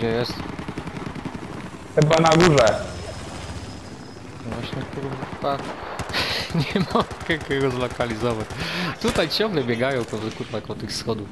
Gdzie jest? Chyba na górze. Właśnie kurwa. Nie mogę go zlokalizować. Tutaj ciągle biegają to kurwa koło tych schodów.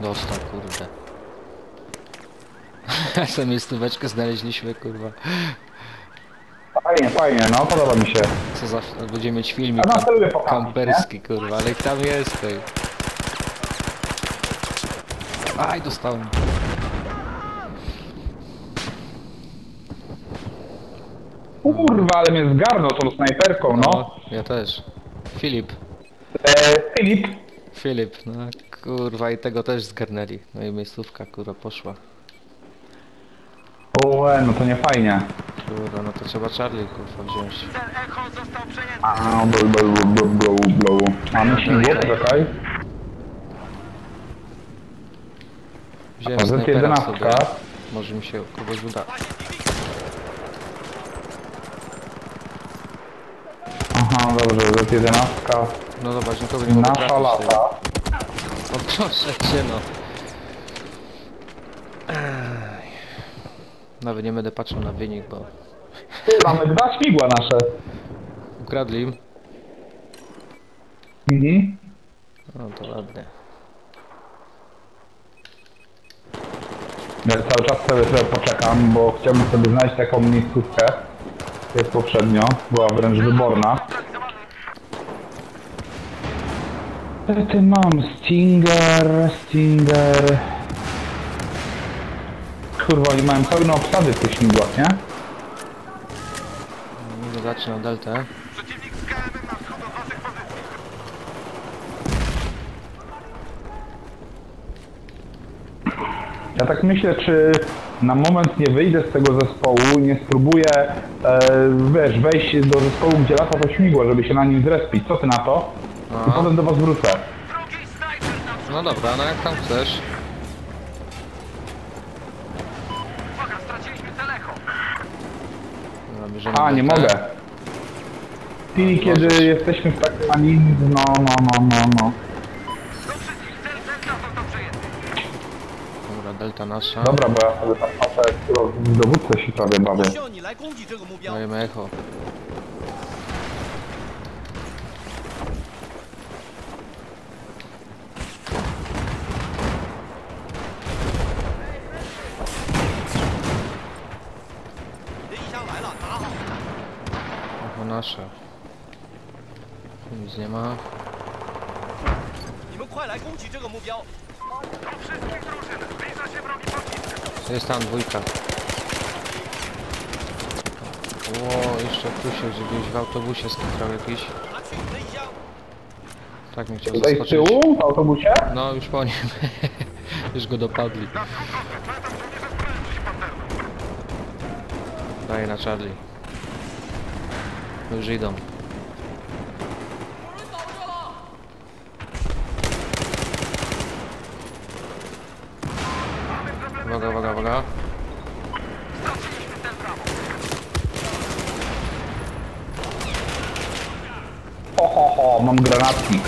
Dostał kurde. Sobie stóweczkę znaleźliśmy kurwa. Fajnie, fajnie, no podoba mi się. Co za... Będziemy mieć filmik A na kam pokażę, kamperski kurwa, ale tam jest tej. Aj, dostałem. Kurwa, ale mnie zgarnął tą snajperką, no. Ja też. Filip. E, Filip, Filip, no kurwa i tego też zgarnęli. No i miejscówka kurwa poszła. Ue, no to nie fajnie. Kurwa, no to trzeba Charlie kurwa wziąć. Cel Echo został przejęty. A, blu, blu, blu, blu, blu. Mamy śmigło, czekaj. Wziąłem A to snajpera jedenastka. sobie. Może mi się kogoś uda. Aha, dobrze, to jest jedenastka. No zobacz, nikogo nie mogę Nasza trafić. lata. O proszę cię no. Ej. Nawet nie będę patrzył na wynik, bo Mamy dwa śmigła nasze. ukradli im. Mhm. No to ładnie. Ja cały czas sobie trochę poczekam, bo chciałbym sobie znaleźć taką miejscówkę. Jest poprzednio, była wręcz wyborna. Ty mam Stinger, Stinger. Kurwa, oni mają pełną obsady w tych śmigłach, nie? No, Zacznę deltę. Przeciwnik z KM na wschód od waszych pozycji. Ja tak myślę, czy na moment nie wyjdę z tego zespołu, nie spróbuję, e, wiesz, wejść do zespołu, gdzie lata to śmigło, żeby się na nim zrespić. Co ty na to? I Aha. potem do was wrócę. No dobra, no jak tam chcesz. A, nie mogę. Ty, kiedy możesz. jesteśmy w tak ani... No, no, no, no, no. Dobra, delta nasza. Dobra, bo ja sobie tam patrzę, jak dowódcę się prawie bawię. Dajemy echo. nasze. Nic nie ma. Jest tam dwójka. Ło, jeszcze tu się gdzieś w autobusie skitrał jakiś. Tak mi chciał Tutaj zaskoczyć. Tutaj z tyłu w autobusie? No, już po nim. już go dopadli. Daj na Charlie. No już idą. Uwaga, uwaga, uwaga. Ho, ho, ho, mam granatnik.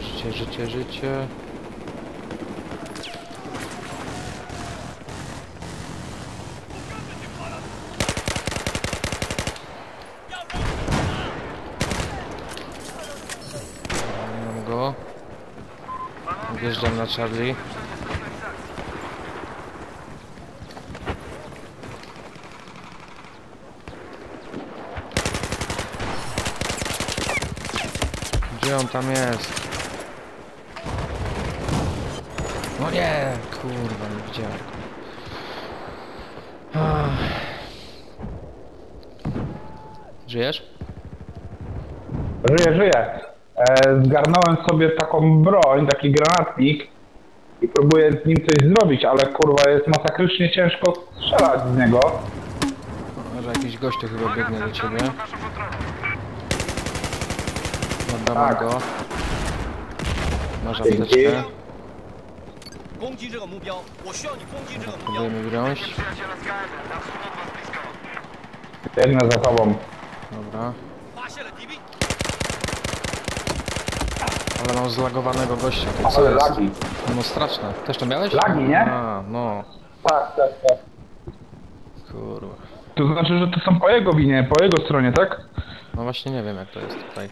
Życie, życie, życie. Wjeżdżam na Charlie. Gdzie on tam jest? No nie, kurwa, nie widziałem. Ach. Żyjesz? Żyję, żyję. E, zgarnąłem sobie taką broń, taki granatnik i próbuję z nim coś zrobić, ale kurwa jest masakrycznie ciężko strzelać z niego. Może jakiś gościu chyba biegnie do ciebie. Pod naszą kontrolą. Oddam Tak. go. Masz Dzięki. apteczkę. 攻击这个目标！我需要你攻击这个目标！ Próbujemy wziąć. Przyjaciela z KM na wschód od was blisko. Biegnę za tobą. Dobra. Ale mam zlagowanego gościa. To co Ale jest? lagi. No straszne. Też to miałeś? Lagi, nie? A, no. Tak, tak, tak. Kurwa. To znaczy, że to są po jego winie, po jego stronie, tak? No właśnie nie wiem jak to jest tutaj.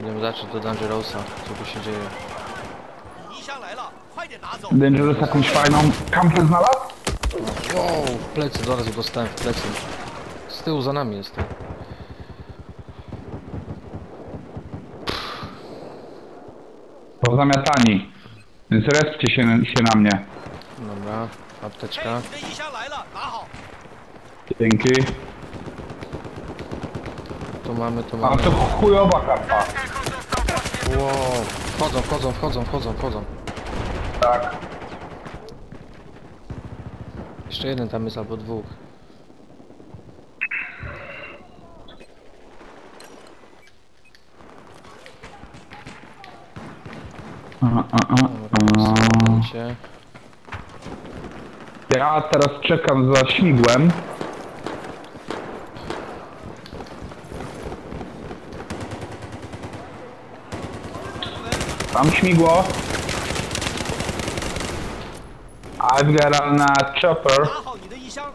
Idziemy zacząć do Dangerousa. Co tu się dzieje? 敌箱来了，快点拿走！ Dangerous jakąś fajną kampę znalazł? Wow, w plecy, zaraz go dostałem w plecy. Z tyłu za nami jest. pozamiatani. Więc respcie się, się na mnie. Dobra, apteczka. Dzięki. Tu mamy, tu A mamy. to chujowa karta. Wow. Wchodzą, wchodzą, wchodzą, wchodzą, wchodzą. Tak. Jeszcze jeden tam jest albo dwóch. Dobra, a. słuchajcie. Ja teraz czekam za śmigłem. Tam śmigło. I've got a chopper. 拿好你的衣箱，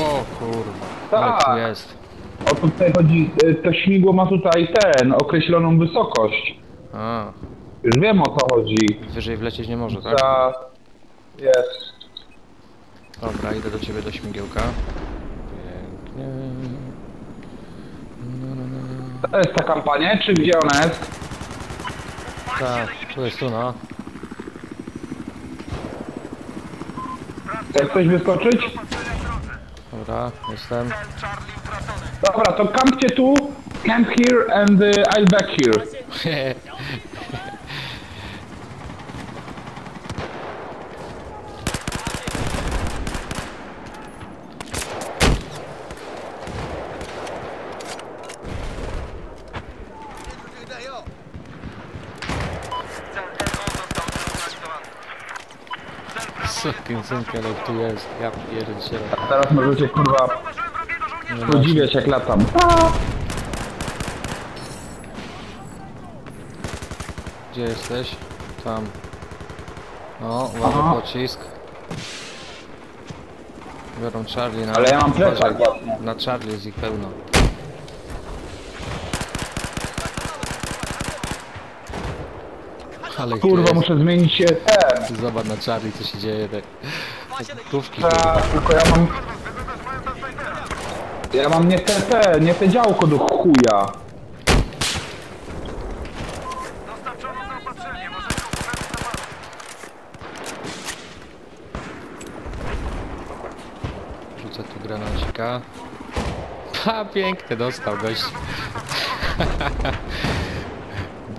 O kurwa, ale tu Tak. jest. O tutaj chodzi, y, to śmigło ma tutaj ten, określoną wysokość. A, Już wiem o co chodzi. wyżej wlecieć nie może, tak? Ta... Jest. Dobra, idę do ciebie do śmigiełka. Pięknie. To jest ta kampania, czy gdzie ona jest? Tak, tu jest tu no. Chce ktoś wyskoczyć? Dobra, jestem. Dobra, to campcie tu, camp here and uh, I'll back here. Synka, ale tu jest. Ja pierdzielę. Teraz możecie kurwa podziwiać jak latam. Gdzie jesteś? Tam. O, ładny Aha. pocisk. Biorą Charlie na... Ale ja mam plecak Uważaj, właśnie. Na Charlie jest ich pełno. Ale Kurwa, muszę zmienić się ten. Zobacz na Charlie, co się dzieje, te... Tówki, tylko ja mam... Ja mam nie te, nie te działko do chuja. Rzucę tu granacika. Ha, piękny dostał gość.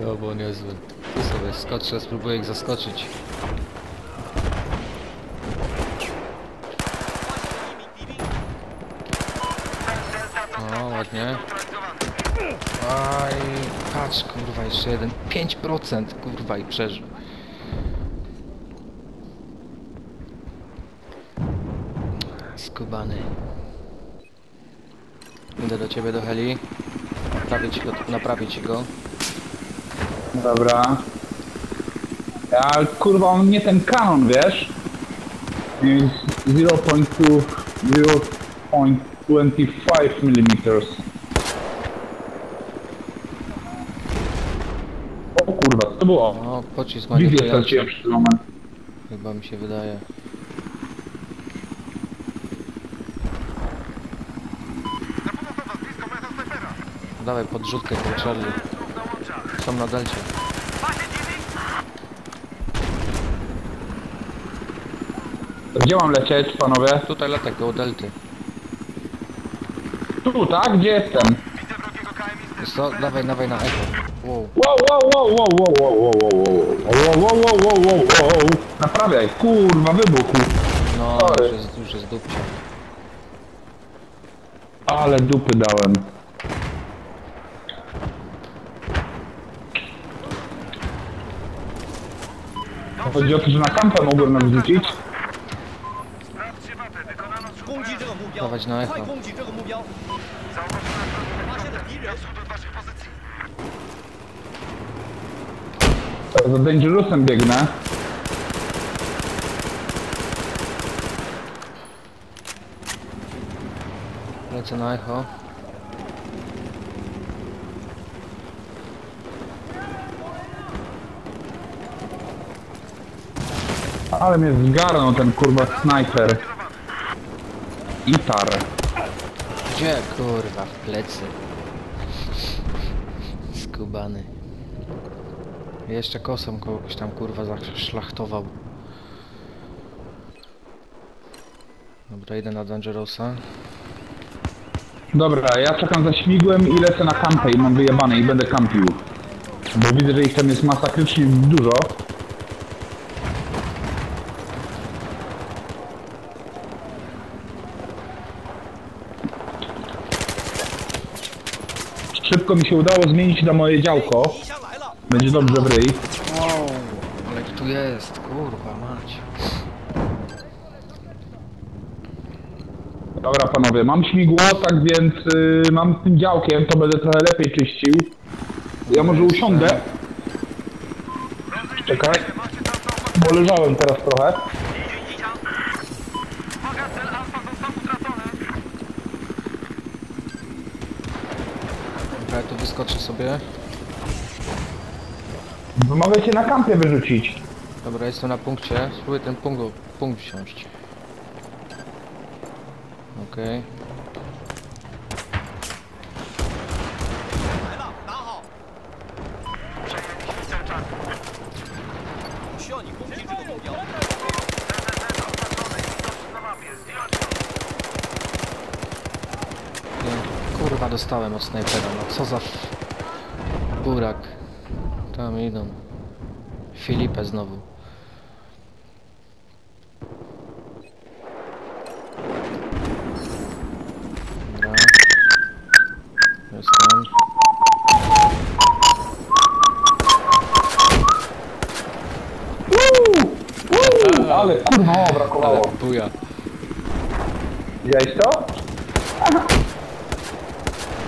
Dobro niezły. Sobie skoczę, spróbuję ich zaskoczyć. O, ładnie. Aj, patrz, kurwa, jeszcze jeden. 5%, kurwa, i przeżył. Skubany. Idę do ciebie do heli. Naprawić go. Naprawić go. Dobra. Ja, kurwa, on nie ten kanon, wiesz? Jest 0.2, 0.25 mm. O kurwa, co to było? O, pocisk Wizję manipulujący. straciłem przez moment. Chyba mi się wydaje. Dawaj podrzutkę ten Charlie. Są na delcie. Gdzie mam lecieć, panowie? Tutaj latek koło delty. Tu, tak? Gdzie jestem? To? Dawaj, dawaj na echo. Wow. Wow, wow, wow, wow, wow, wow, wow, wow, wow, wow, wow, wow, wow, wow, wow. Naprawiaj, kurwa, wybuchł. No, Sorry. już jest, już jest dupcia. Ale dupy dałem. Chodzi o to, że na kampę mogłem nam wrzucić. Dawać na echo. Za Dangerousem biegnę. Lecę na echo. Ale mnie zgarnął ten kurwa snajper. Itar. Gdzie kurwa? W plecy. Skubany. Jeszcze kosą kogoś tam kurwa zaszlachtował. Dobra, idę na Dangerosa. Dobra, ja czekam za śmigłem i lecę na kampę i mam wyjebane i będę kampił. Bo widzę, że ich tam jest masakrycznie dużo. szybko mi się udało zmienić na moje działko. Będzie dobrze w ryj. Wow, ale tu jest, kurwa mać. Dobra panowie, mam śmigło, tak więc y, mam tym działkiem, to będę trochę lepiej czyścił. Ja może usiądę. Czekaj, bo leżałem teraz trochę. sobie. Mogę cię na kampie wyrzucić. Dobra, jestem na punkcie. Spróbuję ten punkt, punkt wsiąść. Okej. Okay. Kurwa dostałem od snajpera, no co za Burak. Tam idą. Filipę znowu. Dobra. Jestem. Uuu, ale kurwa o, Ale brakowało. buja. Widziałeś to?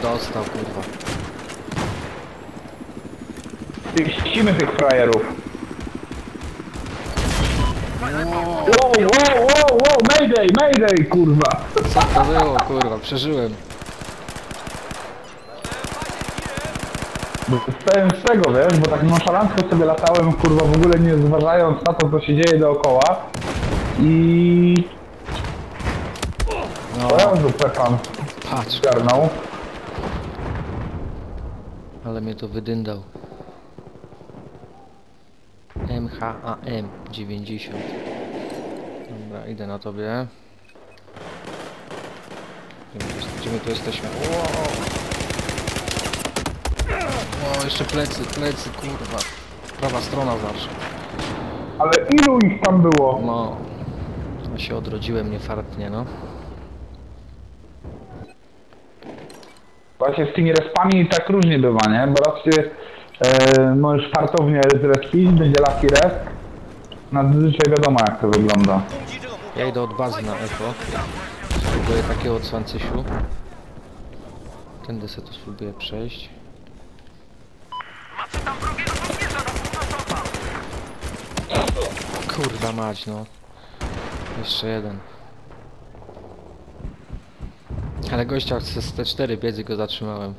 Dostał, kurwa. Ścimy tych frajerów. Wow, wow, wow, wow, mayday, mayday, kurwa. Co to było, kurwa? Przeżyłem. Bo Stałem z tego, wiesz, bo tak nonszalancko sobie latałem, kurwa, w ogóle nie zważając na to, co się dzieje dookoła. I... No, O Jezu, Pefan patrz. zgarnął. Ale mnie to wydyndał. MHAM 90. Dobra, idę na tobie. Gdzie my tu jesteśmy? Wow. Wow, jeszcze plecy, plecy, kurwa. Prawa strona zawsze. Ale ilu ich tam było? No. Ja się odrodziłem niefartnie, no. Właśnie z tymi respami tak różnie bywa, nie? Bo raz się E, no możesz fartownie zrespić, będzie lucky rest. Na wiadomo jak to wygląda. Ja idę od bazy na echo. Spróbuję takiego od Tędy sobie tu spróbuję przejść. Kurwa mać no. Jeszcze jeden. Ale gościa z T4 biedzy go zatrzymałem.